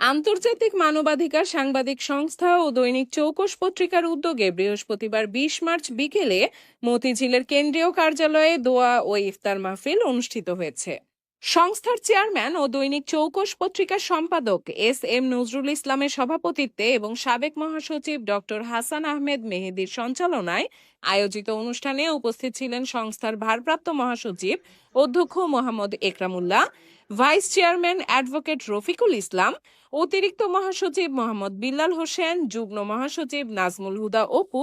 আন্তর্জাতিক মানবাধিকার সাংবাদিক সংস্থা ও দৈনিক চৌকস পত্রিকার উদ্যোগে বৃহস্পতিবার বিশ মার্চ বিকেলে মতিঝিলের কেন্দ্রীয় কার্যালয়ে দোয়া ও ইফতার মাহফিল অনুষ্ঠিত হয়েছে। সংস্থার চেয়ারম্যান ও দৈনিক চৌকস পত্রিকার সম্পাদক এস এম নজরুল ইসলামের সভাপতিত্বে এবং সাবেক মহাসচিব ডক্টর হাসান আহমেদ মেহেদির সঞ্চালনায় আয়োজিত অনুষ্ঠানে উপস্থিত ছিলেন সংস্থার ভারপ্রাপ্ত মহাসচিব অধ্যক্ষ Mohammad Ekramullah, vice chairman advocate Rafiqul Islam, অতিরিক্ত মহাসচিব মোহাম্মদ বিল্লাল হোসেন, যুগ্ম মহাসচিব নাজমুল হুদা অপু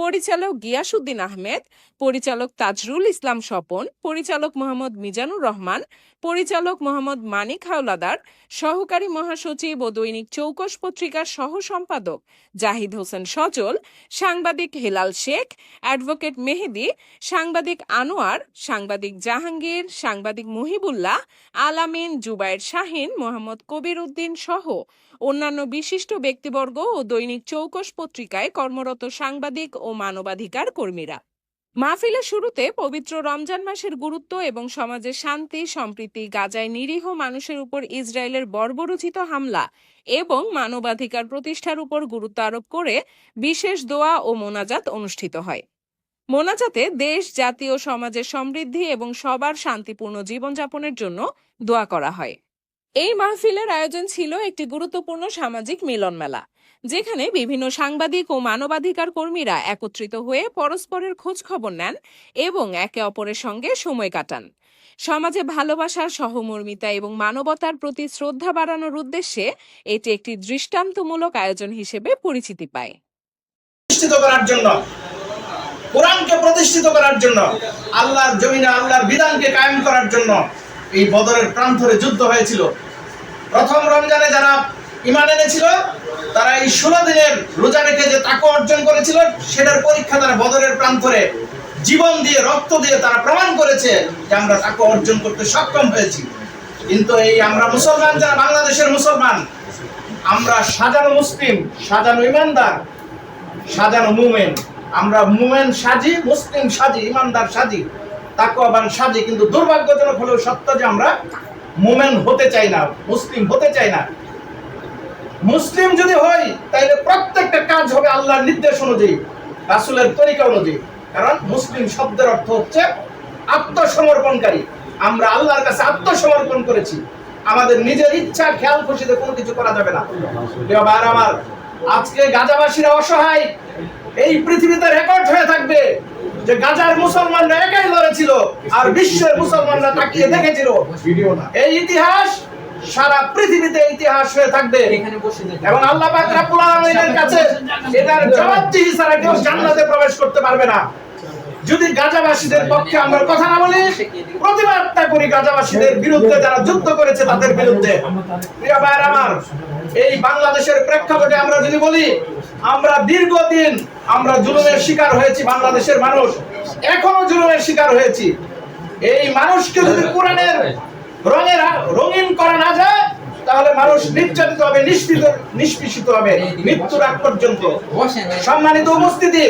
পরিচালক গিয়াসুদ্দিন আহমেদ, পরিচালক তাজরুল ইসলাম স্বপন, পরিচালক মোহাম্মদ মিজানুর রহমান, পরিচালক মোহাম্মদ মানিক হাওলাদার, সহকারী মহাসচিব ও দৈনিক চৌকস পত্রিকার সহ সম্পাদক জাহিদ হোসেন সজল, সাংবাদিক হেলাল শেখ, অ্যাডভোকেট মেহেদি, সাংবাদিক আনোয়ার, সাংবাদিক জাহাঙ্গীর, সাংবাদিক মহিবুল্লাহ, আলামিন জুবায়ের শাহিন, মোহাম্মদ কবির উদ্দিন সহ অন্যান্য বিশিষ্ট ব্যক্তিবর্গ ও দৈনিক চৌকস পত্রিকায় কর্মরত সাংবাদিক ও মানবাধিকার কর্মীরা। মাহফিলের শুরুতে পবিত্র রমজান মাসের গুরুত্ব এবং সমাজে শান্তি, সম্প্রীতি, গাজায় নিরীহ মানুষের উপর ইসরায়েলের বর্বরোচিত হামলা এবং মানবাধিকার প্রতিষ্ঠার উপর গুরুত্ব আরোপ করে বিশেষ দোয়া ও মোনাজাত অনুষ্ঠিত হয়। মোনাজাতে দেশ, জাতি ও সমাজের সমৃদ্ধি এবং সবার শান্তিপূর্ণ জীবনযাপনের জন্য দোয়া করা হয়। এই মাহফিলের আয়োজন ছিল একটি গুরুত্বপূর্ণ সামাজিক মিলন মেলা, যেখানে বিভিন্ন সাংবাদিক ও মানবাধিকার কর্মীরা একত্রিত হয়ে পরস্পরের খোঁজ খবর নেন এবং একে অপরের সঙ্গে সময় কাটান। সমাজে ভালোবাসার সহমর্মিতা এবং মানবতার প্রতি শ্রদ্ধা বাড়ানোর উদ্দেশ্যে এটি একটি দৃষ্টান্তমূলক আয়োজন হিসেবে পরিচিতি পায়। প্রতিষ্ঠিত করার জন্য, কোরআনকে প্রতিষ্ঠিত করার জন্য, আল্লাহর জমিনে আল্লাহর বিধানকে কায়েম করার জন্য এই বদরের প্রান্তরে যুদ্ধ হয়েছিল। প্রথম রমজানে যারা ইমান এনেছিল, তারা এই ষোলো দিনের রোজা রেখে যে তাকে অর্জন করেছিল, সেটার পরীক্ষা তারা বদরের প্রান্তরে জীবন দিয়ে, রক্ত দিয়ে তারা প্রমাণ করেছে যে আমরা তাকে অর্জন করতে সক্ষম হয়েছি। কিন্তু এই আমরা মুসলমান, যারা বাংলাদেশের মুসলমান, আমরা সাজানো মুসলিম, সাজানো ইমানদার সাজানো মুমেন। আমরা মুমেন সাজি, মুসলিম সাজি ইমানদার সাজি। তাকওয়াবান সাজি, কিন্তু দুর্ভাগ্যজনক হলেও সত্য যে আমরা হতে চাই না, মুসলিম হতে চাই না। মুসলিম যদি হই প্রত্যেকটা কাজ হবে আল্লাহর নির্দেশ অনুযায়ী, রাসূলের তরিকা অনুযায়ী। কারণ মুসলিম শব্দের অর্থ হচ্ছে আত্মসমর্পণকারী। আমরা আল্লাহর কাছে আত্মসমর্পণ করেছি। আমাদের নিজের ইচ্ছা, খেয়াল, খুশিতে কোনো কিছু করা যাবে না। ভাইয়ের আমার, আজকে গাজাবাসীরা অসহায়। এই পৃথিবীতে রেকর্ড হয়ে থাকবে যে গাজার মুসলমানরা একাই লড়েছিল আর বিশ্বের মুসলমানরা তাকিয়ে দেখেছিল। এই ইতিহাস সারা পৃথিবীতে ইতিহাস হয়ে থাকবে। এবং আল্লাহ পাক রাব্বুল আলামিনের কাছে এটার জবাবদিহি ছাড়া কেউ জান্নাতে প্রবেশ করতে পারবে না। যদি গাজাবাসীদের পক্ষে আমরা কথা না বলি প্রতিবাদটা করি গাজাবাসীদের বিরুদ্ধে যারা যুদ্ধ করেছে তাদের বিরুদ্ধে। প্রিয় ভাইয়ের আমার, এই বাংলাদেশের প্রেক্ষাপটে আমরা যদি বলি, আমরা দীর্ঘদিন আমরা জুলুমের শিকার হয়েছি বাংলাদেশের মানুষ। এখনও জুলুমের শিকার হয়েছি। এই মানুষকে যদি কোরআনের রঙের রঙিন করা না যায় তাহলে মানুষ নির্যাতিত হবে নিষ্পিত নিষ্পিষিত হবে মৃত্যুর আগ পর্যন্ত। সম্মানিত উপস্থিতি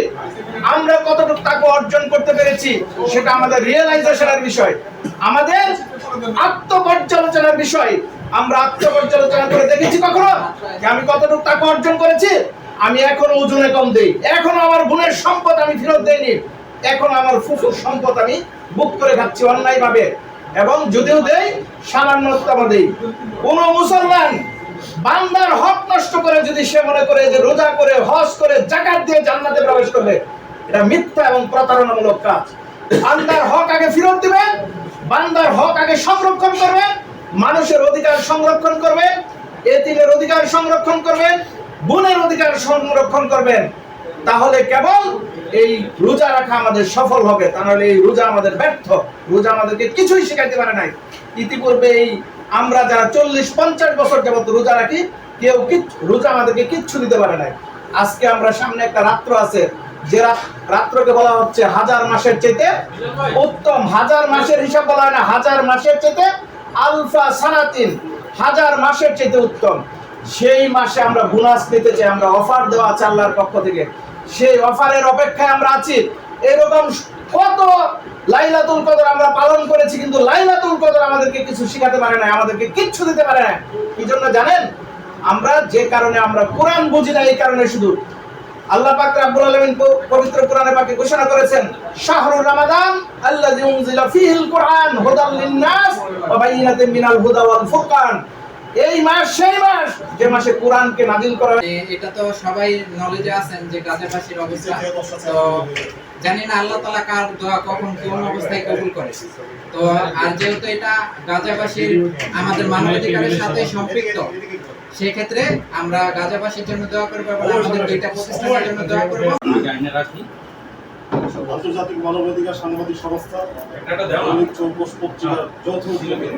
আমরা কতটুকু তাকে অর্জন করতে পেরেছি সেটা আমাদের রিয়েলাইজেশনের বিষয়। আমাদের আত্মপর্যালোচনার বিষয়। আমরা আত্মপর্যালোচনা করে দেখেছি কখনো যে আমি কতটুকু তাকে অর্জন করেছি? আমি এখনও ওজনে কম দেই। এখনও আমার বোনের সম্পদ আমি ফেরত দেইনি। এখন আমার ফুফুর সম্পদ আমি বুক করে খাচ্ছি অন্যায় ভাবে এবং যদিও দেই সামান্যতম দেই। কোন মুসলমান বান্দার হক নষ্ট করে যদি সে মনে করে যে রোজা করে, হজ করে, জাকাত দিয়ে জান্নাতে প্রবেশ করবে, এটা মিথ্যা এবং প্রতারণামূলক কাজ। বান্দার হক আগে ফেরত দিবে বান্দার হক আগে সংরক্ষণ করবে মানুষের অধিকার সংরক্ষণ করবেন, এতিমের অধিকার সংরক্ষণ করবেন, বোনের অধিকার সংরক্ষণ করবেন। তাহলে কেবল এই রোজা রাখা আমাদের সফল হবে তাহলে এই রোজা আমাদের ব্যর্থ। রোজা আমাদেরকে কিছুই শেখাইতে পারে নাই। ইতিপূর্বে এই আমরা যারা চল্লিশ, পঞ্চাশ বছর যাবত রোজা রাখি, কেউ রোজা আমাদেরকে কিচ্ছু দিতে পারে নাই। আজকে আমরা সামনে একটা রাত্র আছে, যে রাত- রাত্রকে বলা হচ্ছে হাজার মাসের চেতে উত্তম। হাজার মাসের হিসাব বলা হয় না, হাজার মাসের চেতে আলফা সানাতিন। হাজার মাসের চেতে উত্তম। সেই মাসে আমরা বোনাস নিতে চাই, আমরা অফার দেওয়া আছে আল্লাহর পক্ষ থেকে। সেই অফারের অপেক্ষায় আমরা আছি। এরকম কত লাইলাতুল কদর আমরা পালন করেছি, কিন্তু লাইলাতুল কদর আমাদেরকে কিছু শেখাতে পারে না আমাদেরকে কিচ্ছু দিতে পারে না কি জন্য জানেন? আমরা যে কারণে আমরা কোরআন বুঝি না, এই কারণে শুধু। আল্লাহ পাক রাব্বুল আলামিন পবিত্র কোরআনে পাকে ঘোষণা করেছেন শাহরুর রমাদান আল্লাযী উনজিলা ফীহিল কোরআন হুদাল লিন-নাস ওয়া বাইয়িনাতিন মিনাল হুদা ওয়াল ফুরকান। এই মাস সেই মাস যে মাসে কোরআনকে নাযিল করা এটা তো সবাই নলেজে আছেন যে গাজাবাসীর অবস্থা। তো জানি না আল্লাহ তালা কার দোয়া কখন কোন অবস্থায় কবুল করে। তো আর যেহেতু এটা গাজাবাসীর আমাদের মানবাধিকারের সাথে সম্পৃক্ত সেক্ষেত্রে আমরা গাজাবাসীর জন্য দোয়া করব এবং আমাদের দুইটা প্রতিষ্ঠানের জন্য দোয়া করব। আন্তর্জাতিক মানবাধিকার সাংবাদিক সংস্থা চৌকস পত্রিকার যৌথ উদ্যোগে।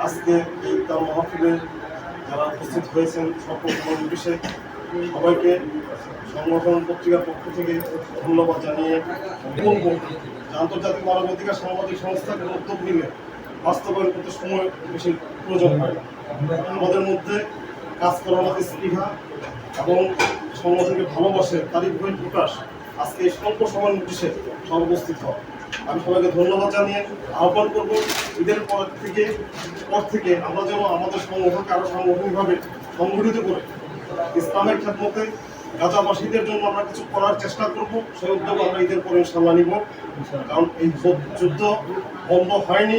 আজকে এই তার মহাফিলে যারা উপস্থিত হয়েছেন সকল নির্বিশেষে সবাইকে সংগঠন পত্রিকার পক্ষ থেকে ধন্যবাদ জানিয়ে আন্তর্জাতিক মানবাধিকার সাংবাদিক সংস্থা কোনো উদ্যোগ নিলে বাস্তবায়ন করতে সময় বেশি প্রয়োজন হয়। আমাদের মধ্যে কাজ করার মতো স্পৃহা এবং সংগঠনকে ভালোবাসে তারই বই প্রকাশ আজকে এই স্বল্প সময় নোটিশে সব উপস্থিত হয় আমি সবাইকে ধন্যবাদ জানিয়ে আহ্বান করব। ঈদের পর থেকে পর থেকে আমরা যেন আমাদের সংগঠনকে আরও সাংগঠনিকভাবে সংগঠিত করে ইসলামের খেদমতে গাজাবাসীদের জন্য আমরা কিছু করার চেষ্টা করব। সেই উদ্যোগ আমরা ঈদের পরে ইনশাল্লাহ নিব। কারণ এই যুদ্ধ বন্ধ হয়নি।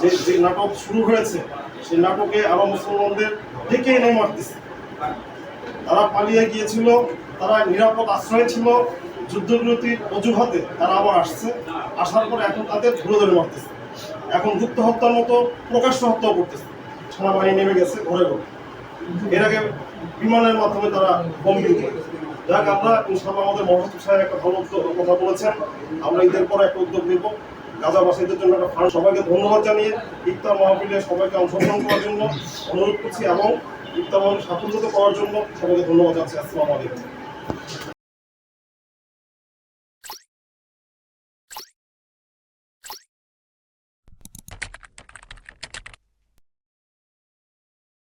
যে যে নাটক শুরু হয়েছে, সেই নাটকে আরও মুসলমানদের ডেকে এনে মারতেছে। তারা পালিয়ে গিয়েছিল, তারা নিরাপদ আশ্রয়ে ছিল যুদ্ধবিরতির অজুহাতে তারা আবার আসছে। আসার পরে এখন তাদের ধরে ধরে মারতেছে। এখন গুপ্ত হত্যার মতো প্রকাশ্য হত্যাও করতেছে। সেনাবাহিনী নেমে গেছে ঘরে ঘরে। এর আগে বিমানের মাধ্যমে তারা বম্বিং যাক আমরা ইনশাল্লাহ আমাদের মহাসচিব সাহেব একটা ভালো কথা বলেছেন। আমরা ঈদের পরে একটা উদ্যোগ নেব। গাজাবাসীদের জন্য একটা ফান্ড। সবাইকে ধন্যবাদ জানিয়ে ইফতার মাহফিলে সবাইকে অংশগ্রহণ করার জন্য অনুরোধ করছি এবং ইফতার মাহফিল সাফল্যত করার জন্য সবাইকে ধন্যবাদ জানাচ্ছি। আসসালামু আলাইকুম।